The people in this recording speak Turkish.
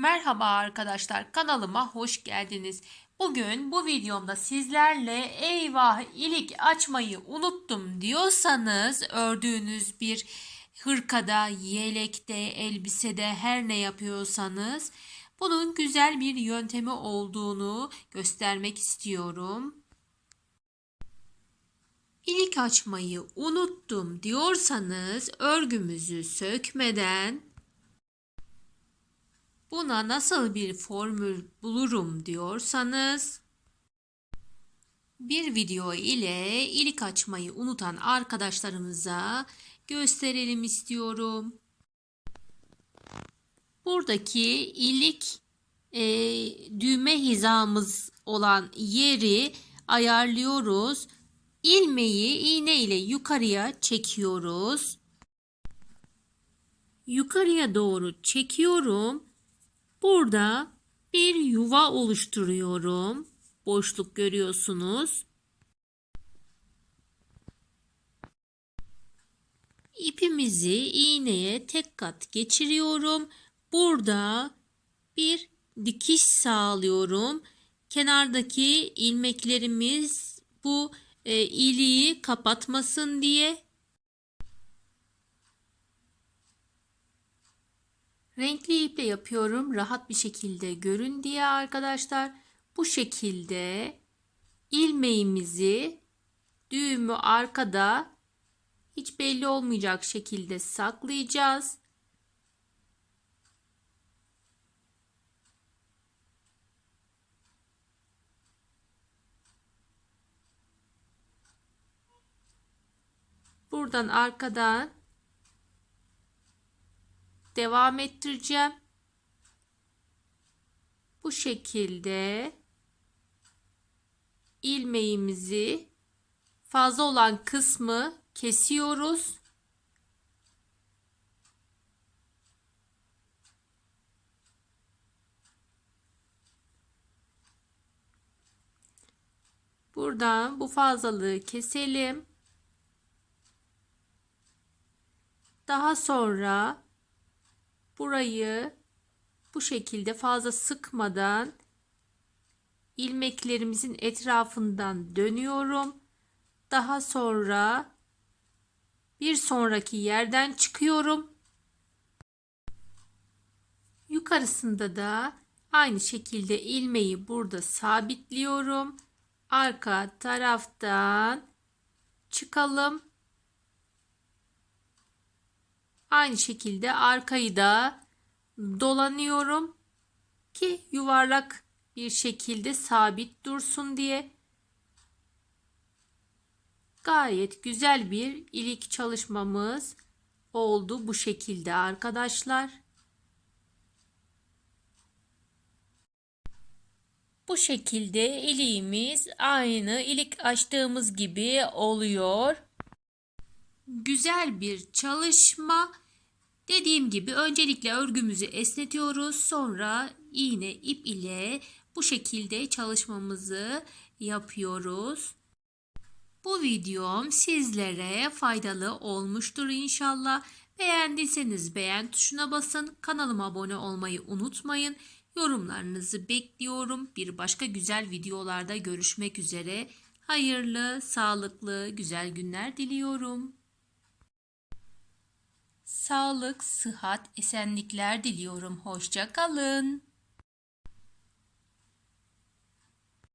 Merhaba arkadaşlar kanalıma hoş geldiniz. Bugün bu videomda sizlerle eyvah ilik açmayı unuttum diyorsanız ördüğünüz bir hırkada, yelekte, elbisede her ne yapıyorsanız bunun güzel bir yöntemi olduğunu göstermek istiyorum. İlik açmayı unuttum diyorsanız örgümüzü sökmeden Buna nasıl bir formül bulurum diyorsanız bir video ile ilik açmayı unutan arkadaşlarımıza gösterelim istiyorum. Buradaki ilik e, düğme hizamız olan yeri ayarlıyoruz. İlmeği iğne ile yukarıya çekiyoruz. Yukarıya doğru çekiyorum. Burada bir yuva oluşturuyorum. Boşluk görüyorsunuz. İpimizi iğneye tek kat geçiriyorum. Burada bir dikiş sağlıyorum. Kenardaki ilmeklerimiz bu e, iliği kapatmasın diye Renkli iple yapıyorum rahat bir şekilde görün diye arkadaşlar. Bu şekilde ilmeğimizi düğümü arkada hiç belli olmayacak şekilde saklayacağız. Buradan arkadan devam ettireceğim. Bu şekilde ilmeğimizi fazla olan kısmı kesiyoruz. Buradan bu fazlalığı keselim. Daha sonra burayı bu şekilde fazla sıkmadan ilmeklerimizin etrafından dönüyorum. Daha sonra bir sonraki yerden çıkıyorum. Yukarısında da aynı şekilde ilmeği burada sabitliyorum. Arka taraftan çıkalım. Aynı şekilde arkayı da dolanıyorum ki yuvarlak bir şekilde sabit dursun diye. Gayet güzel bir ilik çalışmamız oldu bu şekilde arkadaşlar. Bu şekilde iliğimiz aynı ilik açtığımız gibi oluyor güzel bir çalışma. Dediğim gibi öncelikle örgümüzü esnetiyoruz. Sonra iğne ip ile bu şekilde çalışmamızı yapıyoruz. Bu videom sizlere faydalı olmuştur inşallah. Beğendiyseniz beğen tuşuna basın. Kanalıma abone olmayı unutmayın. Yorumlarınızı bekliyorum. Bir başka güzel videolarda görüşmek üzere. Hayırlı, sağlıklı, güzel günler diliyorum. Sağlık, sıhhat, esenlikler diliyorum. Hoşça kalın.